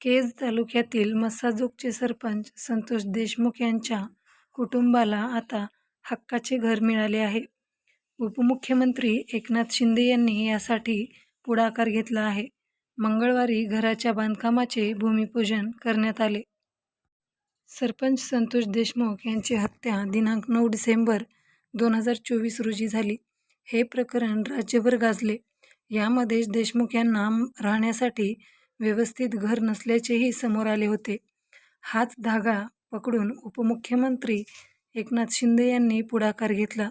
केज तालुक्यातील मसाजोगचे सरपंच संतोष देशमुख यांच्या कुटुंबाला आता हक्काचे घर मिळाले आहे. उपमुख्यमंत्री एकनाथ शिंदे यांनी यासाठी पुढाकार घेतला आहे. मंगळवारी घराच्या बांधकामाचे भूमिपूजन करण्यात आले. सरपंच संतोष देशमुख यांची हत्या दिनांक नऊ डिसेंबर दोन हजार चोवीस रोजी झाली. हे प्रकरण राज्यभर गाजले. यामध्ये देशमुख यांना राहण्यासाठी व्यवस्थित घर नसल्याचेही समोर आले होते. हाच धागा पकडून उपमुख्यमंत्री एकनाथ शिंदे यांनी पुढाकार घेतला.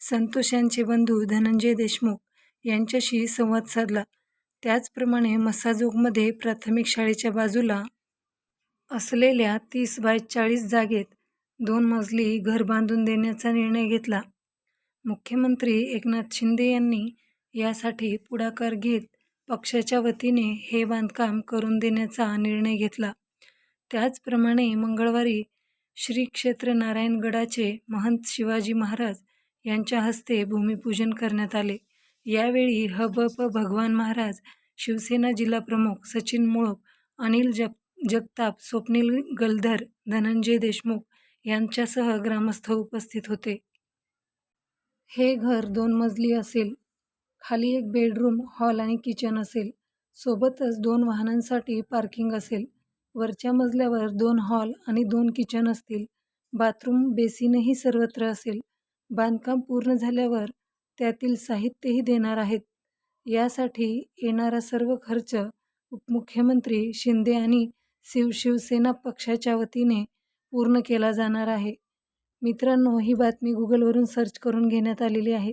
संतोष यांचे बंधू धनंजय देशमुख यांच्याशी संवाद साधला. त्याचप्रमाणे मसाजोगमध्ये प्राथमिक शाळेच्या बाजूला असलेल्या तीस बाय चाळीस जागेत दोन मजली घर बांधून देण्याचा निर्णय घेतला. मुख्यमंत्री एकनाथ शिंदे यांनी यासाठी पुढाकार घेत पक्षाच्या वतीने हे बांधकाम करून देण्याचा निर्णय घेतला. त्याचप्रमाणे मंगळवारी श्री क्षेत्र नारायणगडाचे महंत शिवाजी महाराज यांच्या हस्ते भूमिपूजन करण्यात आले. यावेळी ह ब प भगवान महाराज शिवसेना जिल्हाप्रमुख सचिन मुळप अनिल जग जगताप स्वप्नील गलधर धनंजय देशमुख यांच्यासह ग्रामस्थ उपस्थित होते. हे घर दोन मजली असेल. खाली एक बेडरूम हॉल आणि किचन असेल. सोबतच दोन वाहनांसाठी पार्किंग असेल. वरच्या मजल्यावर दोन हॉल आणि दोन किचन असतील. बाथरूम बेसिनही सर्वत्र असेल. बांधकाम पूर्ण झाल्यावर त्यातील साहित्यही देणार आहेत. यासाठी येणारा सर्व खर्च उपमुख्यमंत्री शिंदे आणि शिवशिवसेना पक्षाच्या वतीने पूर्ण केला जाणार आहे. मित्रांनो ही बातमी गुगलवरून सर्च करून घेण्यात आलेली आहे.